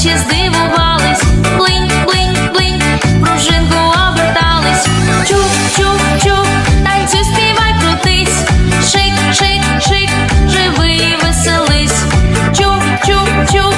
очі здивувались, блинь, блинь, блинь, пружинку обертались. Чук, чук, чук, танцюй, співай, крутись. Шик, шик, шик, живи і веселись. Чук, чук, чук,